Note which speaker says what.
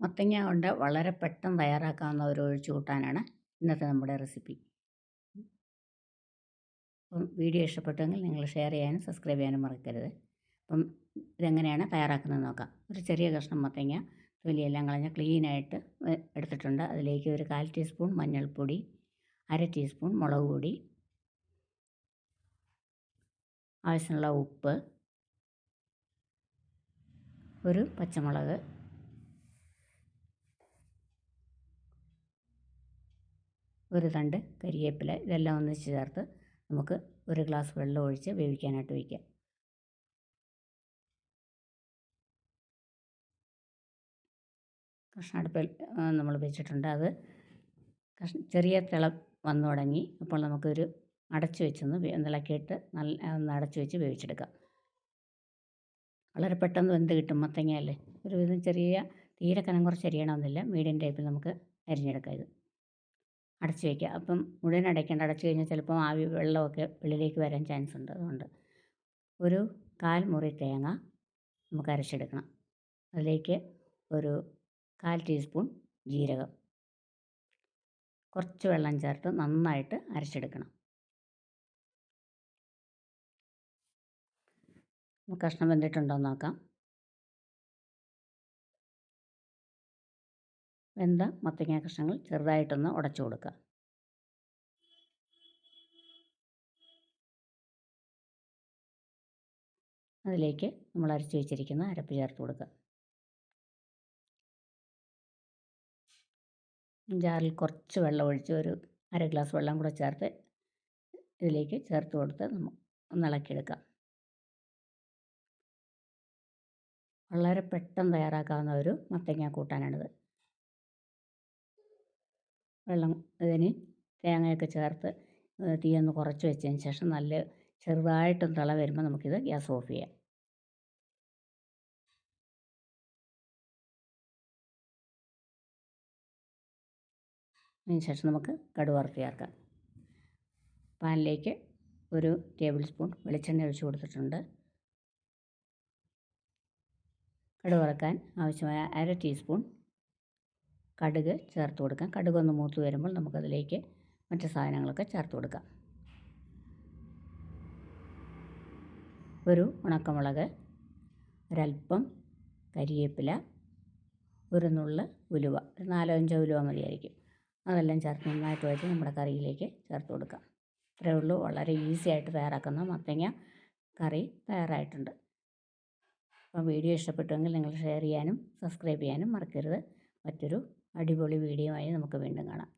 Speaker 1: മത്തങ്ങ കൊണ്ട് വളരെ പെട്ടെന്ന് തയ്യാറാക്കാവുന്ന ഒരു ഒഴിച്ചുകൂട്ടാനാണ് ഇന്നത്തെ നമ്മുടെ റെസിപ്പി. അപ്പം വീഡിയോ ഇഷ്ടപ്പെട്ടെങ്കിൽ നിങ്ങൾ ഷെയർ ചെയ്യാനും സബ്സ്ക്രൈബ് ചെയ്യാനും മറക്കരുത്. അപ്പം ഇതെങ്ങനെയാണ് തയ്യാറാക്കുന്നത് നോക്കാം. ഒരു ചെറിയ കഷ്ണം മത്തങ്ങ തൊലിയെല്ലാം കളഞ്ഞ് ക്ലീനായിട്ട് എടുത്തിട്ടുണ്ട്. അതിലേക്ക് ഒരു കാൽ ടീസ്പൂൺ മഞ്ഞൾപ്പൊടി അര ടീസ്പൂൺ മുളക് പൊടി ആവശ്യമുള്ള ഉപ്പ് ഒരു പച്ചമുളക് ഒരു തണ്ട് കരിയേപ്പില ഇതെല്ലാം ഒന്നിച്ച് ചേർത്ത് നമുക്ക് ഒരു ഗ്ലാസ് വെള്ളം ഒഴിച്ച് വേവിക്കാനായിട്ട് വയ്ക്കാം കഷ്ണം അടുപ്പിൽ നമ്മൾ വെച്ചിട്ടുണ്ട്. അത് ചെറിയ തിള വന്നു തുടങ്ങി. അപ്പോൾ നമുക്കൊരു അടച്ചു വെച്ചൊന്ന് ഇളക്കിയിട്ട് നല്ല ഒന്ന് അടച്ചു വെച്ച് വേവിച്ചെടുക്കാം. വളരെ പെട്ടെന്ന് വെന്ത് കിട്ടും മത്തങ്ങയല്ലേ? ഒരുവിധം ചെറിയ തീരെ കനം കുറച്ച് അരിയണമെന്നില്ല. മീഡിയം ടൈപ്പിൽ നമുക്ക് അരിഞ്ഞെടുക്കാം ഇത്. അടച്ചു വയ്ക്കുക അപ്പം മുഴുവൻ അടയ്ക്കേണ്ട അടച്ചു കഴിഞ്ഞാൽ ചിലപ്പം ആവി വെള്ളമൊക്കെ വെളിയിലേക്ക് വരാൻ ചാൻസ് ഉണ്ട്. അതുകൊണ്ട് ഒരു കാൽ മുറി തേങ്ങ നമുക്ക് അരച്ചെടുക്കണം. അതിലേക്ക് ഒരു കാൽ ടീസ്പൂൺ ജീരകം. കുറച്ച് വെള്ളം ചേർത്ത് നന്നായിട്ട് അരച്ചെടുക്കണം. കഷ്ണം വെന്തിട്ടുണ്ടോ നോക്കാം. വെന്ത മത്തങ്ങ കഷ്ണങ്ങൾ ചെറുതായിട്ടൊന്ന് ഉടച്ചു കൊടുക്കുക. അതിലേക്ക് നമ്മൾ അരച്ചു വെച്ചിരിക്കുന്ന അരപ്പ് ചേർത്ത് കൊടുക്കുക. ജാറിൽ കുറച്ച് വെള്ളം ഒഴിച്ച് ഒരു അര ഗ്ലാസ് വെള്ളം കൂടെ ചേർത്ത് ഇതിലേക്ക് ചേർത്ത് കൊടുത്ത് ഒന്ന് ഇളക്കിയെടുക്കാം വളരെ പെട്ടെന്ന് തയ്യാറാക്കാവുന്ന ഒരു മത്തങ്ങ കൂട്ടാനാണിത്. വെള്ളം ഇതിന് തേങ്ങയൊക്കെ ചേർത്ത് തീയൊന്ന് കുറച്ച് വെച്ചതിന് ശേഷം നല്ല ചെറുതായിട്ടൊന്ന് തിള വരുമ്പോൾ നമുക്കിത് ഗ്യാസ് ഓഫ് ചെയ്യാം. അതിന് ശേഷം നമുക്ക് കടുക് വറുത്ത് ചേർക്കാം. പാനിലേക്ക് ഒരു ടേബിൾ സ്പൂൺ വെളിച്ചെണ്ണ ഒഴിച്ചു കൊടുത്തിട്ടുണ്ട്. കടുക് വറുക്കാൻ ആവശ്യമായ അര ടീസ്പൂൺ കടുക് ചേർത്ത് കൊടുക്കാം. കടുക് ഒന്ന് മൂത്ത് വരുമ്പോൾ നമുക്കതിലേക്ക് മറ്റു സാധനങ്ങളൊക്കെ ചേർത്ത് കൊടുക്കാം. ഒരു ഉണക്കമുളക് ഒരൽപ്പം കരിവേപ്പില ഒരു നുള്ള് ഉലുവ ഒരു നാലോ അഞ്ചോ ഉലുവ മതിയായിരിക്കും. അതെല്ലാം ചേർത്ത് നന്നായിട്ട് വെച്ച് നമ്മുടെ കറിയിലേക്ക് ചേർത്ത് കൊടുക്കാം. ഇത്രയേ ഉള്ളൂ. വളരെ ഈസി ആയിട്ട് തയ്യാറാക്കുന്ന മത്തങ്ങ കറി തയ്യാറായിട്ടുണ്ട്. അപ്പോൾ വീഡിയോ ഇഷ്ടപ്പെട്ടുവെങ്കിൽ നിങ്ങൾ ഷെയർ ചെയ്യാനും സബ്സ്ക്രൈബ് ചെയ്യാനും മറക്കരുത്. മറ്റൊരു അടിപൊളി വീഡിയോ ആയി നമുക്ക് വീണ്ടും കാണാം.